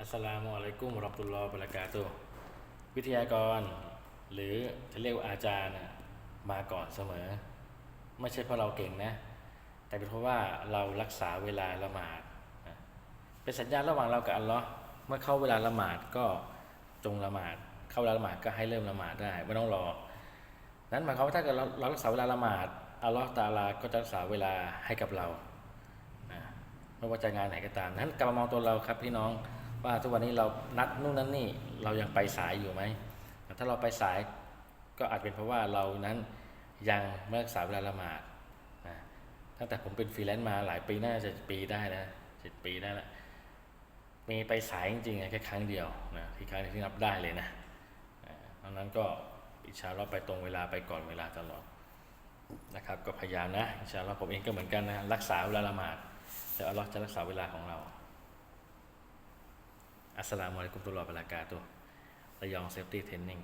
อัสลามุอะลัยกุมราะห์มะตุลลอฮ์บรากาตุฮ์วิทยากร หรือจะเรียกว่าอาจารย์มาก่อนเสมอ ไม่ใช่เพราะเราเก่งนะ แต่เป็นเพราะว่าเรารักษาเวลาละหมาดเป็นสัญญาณระหว่างเรากับอัลลอฮ์เมื่อเข้าเวลาละหมาดก็จงละหมาด เข้าเวลาละหมาดก็ให้เริ่มละหมาดได้ไม่ต้องรอ นั้นหมายความว่าถ้าเกิดเรารักษาเวลาละหมาดอัลลอฮ์ตาลาก็จะรักษาเวลาให้กับเรานะไม่ว่าจะงานไหนก็ตามนั้นกลับมามองตัวเราครับพี่น้อง ว่าทุกวันนี้เรานัดนู่นนั่นนี่เรายังไปสายอยู่ไหม ถ้าเราไปสายก็อาจเป็นเพราะว่าเรานั้นยังไม่รักษาเวลาละหมาดนะตั้งแต่ผมเป็นฟรีแลนซ์มาหลายปีน่าจะปีได้นะเจ็ดปีได้ละมีไปสายจริงๆแค่ครั้งเดียวนะที่ครั้งที่นับได้เลยนะดังนั้นก็อิชาอัลลอไปตรงเวลาไปก่อนเวลาตลอดนะครับ ก็พยายามนะอิชาอัลลอผมเองก็เหมือนกันนะรักษาเวลาละหมาดแต่อัลลอฮ์จะรักษาเวลาของเรา อัสสลามุอะลัยกุมตุลลอฮ์วะบะเรากาตุระยองเซฟตี้เทรนนิ่ง